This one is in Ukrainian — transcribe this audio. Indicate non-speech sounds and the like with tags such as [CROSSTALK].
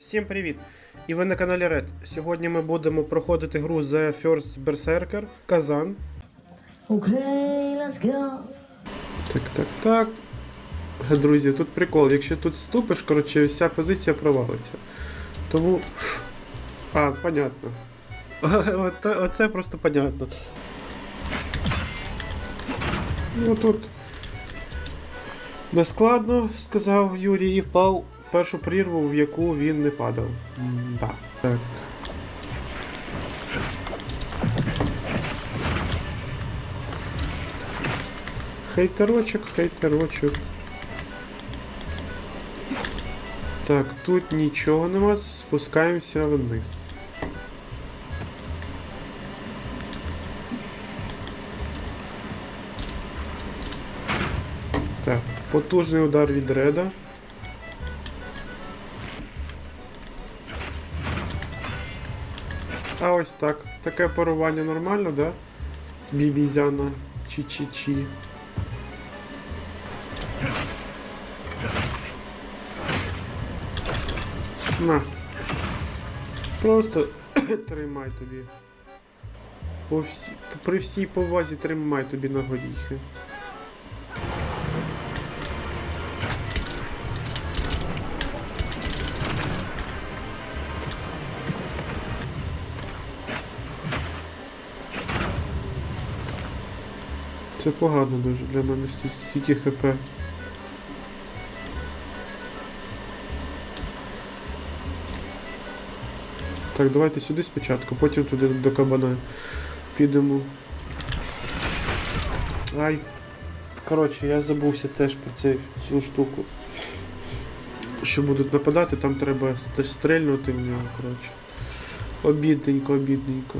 Всім привіт! І ви на каналі Red. Сьогодні ми будемо проходити гру The First Berserker Казан. Okay, let's go. Так, так, так. Друзі, тут прикол. Якщо тут ступиш, коротше, вся позиція провалиться. Тому. [LAUGHS] А, понятно. [LAUGHS] Оце, просто понятно. Ну тут. Нескладно, сказав Юрій, і впав першу прірву, в яку він не падав. М-да. Так. Хейтерочок, хейтерочок. Так, тут нічого нема, спускаємося вниз. Так, потужний удар від реда. А ось так. Таке парування нормально, да? Бібізяна. Чі-чі-чі. На. Просто [COUGHS] тримай тобі. По всі, при всій повазі тримай тобі на горіхи. Це погано дуже для мене сті- стільки хп. Так, давайте сюди спочатку, потім туди до кабана підемо. Ай. Коротше, я забувся теж про цю, цю штуку. Що будуть нападати, там треба стрельнути в нього, коротше. Обідненько, обідненько.